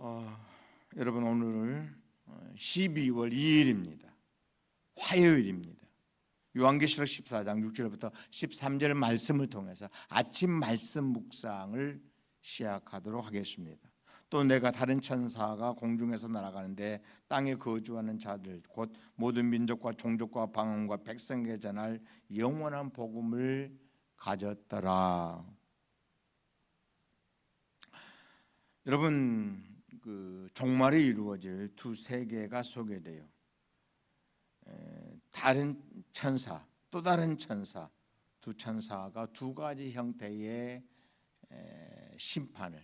어, 여러분 오늘 12월 2일입니다. 화요일입니다. 요한계시록 14장 6절부터 13절 말씀을 통해서 아침 말씀 묵상을 시작하도록 하겠습니다. 또 내가 다른 천사가 공중에서 날아가는데 땅에 거주하는 자들 곧 모든 민족과 종족과 방언과 백성에 전할 영원한 복음을 가졌더라. 여러분 그 종말이 이루어질 두 세계가 소개돼요. 에, 다른 천사, 또 다른 천사, 두 천사가 두 가지 형태의 에, 심판을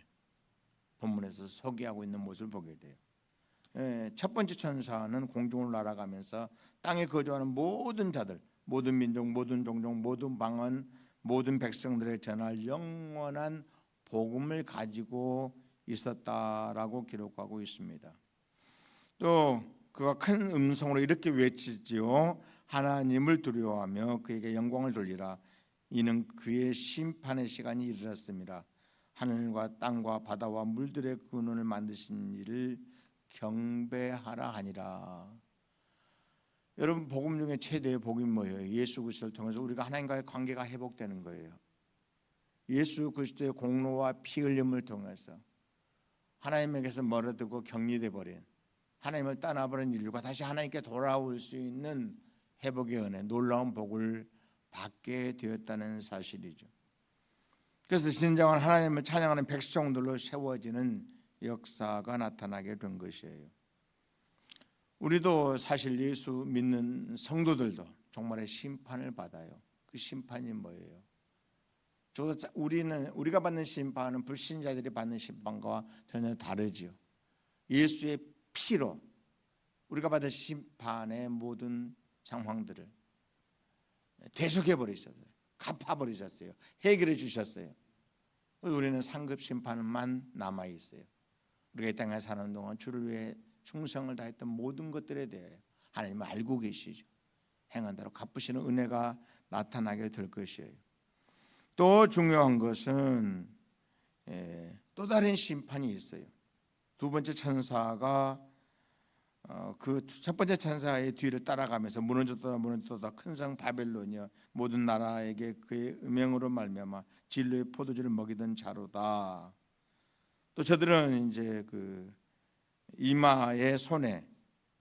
본문에서 소개하고 있는 모습을 보게 돼요. 에, 첫 번째 천사는 공중을 날아가면서 땅에 거주하는 모든 자들, 모든 민족, 모든 종족, 모든 방언, 모든 백성들의 전할 영원한 복음을 가지고 있었다라고 기록하고 있습니다. 또 그가 큰 음성으로 이렇게 외치지요. 하나님을 두려워하며 그에게 영광을 돌리라. 이는 그의 심판의 시간이 이르렀습니다. 하늘과 땅과 바다와 물들의 근원을 만드신 이를 경배하라 하니라. 여러분 복음 중에 최대의 복이 뭐예요? 예수 그리스도를 통해서 우리가 하나님과의 관계가 회복되는 거예요. 예수 그리스도의 공로와 피 흘림을 통해서 하나님에게서 멀어지고 격리돼 버린 하나님을 떠나버린 인류가 다시 하나님께 돌아올 수 있는 회복의 은혜, 놀라운 복을 받게 되었다는 사실이죠. 그래서 진정한 하나님을 찬양하는 백성들로 세워지는 역사가 나타나게 된 것이에요. 우리도 사실 예수 믿는 성도들도 정말의 심판을 받아요. 그 심판이 뭐예요? 저도 우리는 우리가 받는 심판은 불신자들이 받는 심판과 전혀 다르지요. 예수의 피로 우리가 받은 심판의 모든 상황들을 대속해 버리셨어요. 갚아 버리셨어요. 해결해 주셨어요. 우리는 상급 심판만 남아 있어요. 우리가 이 땅에 사는 동안 주를 위해 충성을 다했던 모든 것들에 대해 하나님 알고 계시죠. 행한 대로 갚으시는 은혜가 나타나게 될 것이에요. 또 중요한 것은 예, 또 다른 심판이 있어요. 두 번째 천사가 어, 그첫 번째 천사의 뒤를 따라가면서 무너졌다 무너졌다 큰 성 바벨론이여 모든 나라에게 그의 음행으로 말미암아 진로의 포도주를 먹이던 자로다. 또 저들은 이제 그 이마의 손에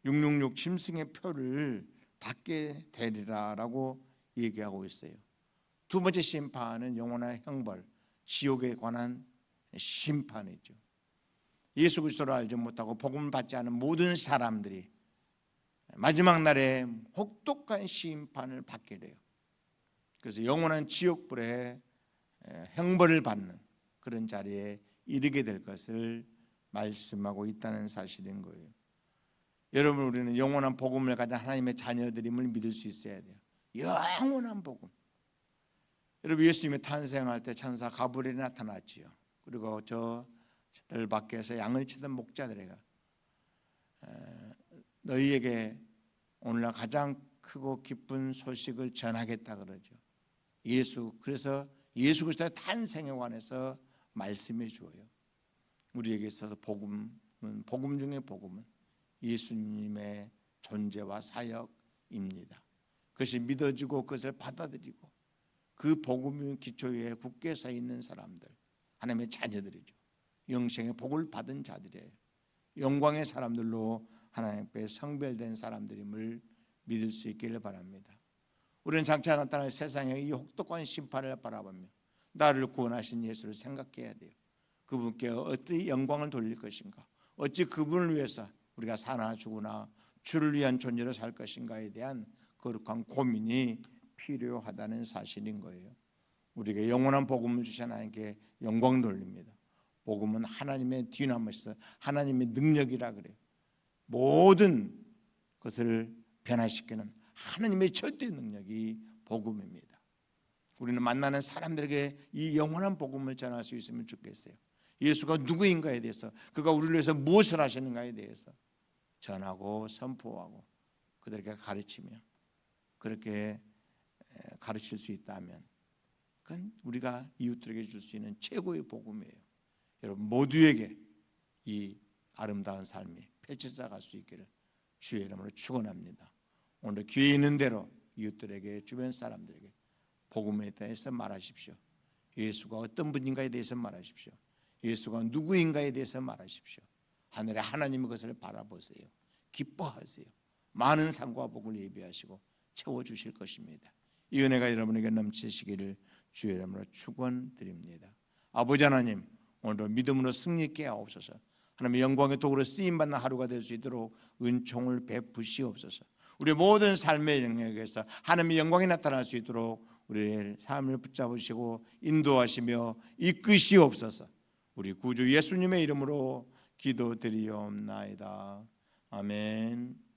666 짐승의 표를 받게 되리라라고 얘기하고 있어요. 두 번째 심판은 영원한 형벌, 지옥에 관한 심판이죠. 예수 그리스도를 알지 못하고 복음을 받지 않은 모든 사람들이 마지막 날에 혹독한 심판을 받게 돼요. 그래서 영원한 지옥불에 형벌을 받는 그런 자리에 이르게 될 것을 말씀하고 있다는 사실인 거예요. 여러분 우리는 영원한 복음을 가진 하나님의 자녀들임을 믿을 수 있어야 돼요. 영원한 복음. 여러분 예수님이 탄생할 때 천사 가브리엘이 나타났지요. 그리고 저들 밖에서 양을 치던 목자들에게 너희에게 오늘날 가장 크고 기쁜 소식을 전하겠다 그러죠. 예수 그래서 예수 그리스도의 탄생에 관해서 말씀해 줘요. 우리에게 있어서 복음은 복음 중에 복음은 예수님의 존재와 사역입니다. 그것이 믿어지고 그것을 받아들이고 그 복음 기초에 굳게 서 있는 사람들 하나님의 자녀들이죠. 영생의 복을 받은 자들이에요. 영광의 사람들로 하나님께 성별된 사람들임을 믿을 수 있기를 바랍니다. 우리는 장차 나타날 세상의 이 혹독한 심판을 바라보며 나를 구원하신 예수를 생각해야 돼요. 그분께 어떻게 영광을 돌릴 것인가? 어찌 그분을 위해서 우리가 사나 죽으나 주를 위한 존재로 살 것인가에 대한 거룩한 고민이 필요하다는 사실인 거예요. 우리에게 영원한 복음을 주신 하나님께 영광 돌립니다. 복음은 하나님의 디나미스, 하나님의 능력이라 그래요. 모든 것을 변화시키는 하나님의 절대 능력이 복음입니다. 우리는 만나는 사람들에게 이 영원한 복음을 전할 수 있으면 좋겠어요. 예수가 누구인가에 대해서 그가 우리를 위해서 무엇을 하시는가에 대해서 전하고 선포하고 그들에게 가르치며 그렇게 가르칠 수 있다면 그건 우리가 이웃들에게 줄 수 있는 최고의 복음이에요. 여러분 모두에게 이 아름다운 삶이 펼쳐져 갈 수 있기를 주의 이름으로 축원합니다. 오늘 귀에 있는 대로 이웃들에게 주변 사람들에게 복음에 대해서 말하십시오. 예수가 어떤 분인가에 대해서 말하십시오. 예수가 누구인가에 대해서 말하십시오. 하늘의 하나님의 것을 바라보세요. 기뻐하세요. 많은 상과 복을 예비하시고 채워 주실 것입니다. 이 은혜가 여러분에게 넘치시기를 주의 이름으로 축원드립니다. 아버지 하나님, 오늘도 믿음으로 승리 있게 하옵소서. 하나님의 영광의 도구로 쓰임 받는 하루가 될 수 있도록 은총을 베푸시옵소서. 우리 모든 삶의 영역에서 하나님의 영광이 나타날 수 있도록 우리의 삶을 붙잡으시고 인도하시며 이끄시옵소서. 우리 구주 예수님의 이름으로 기도드리옵나이다. 아멘.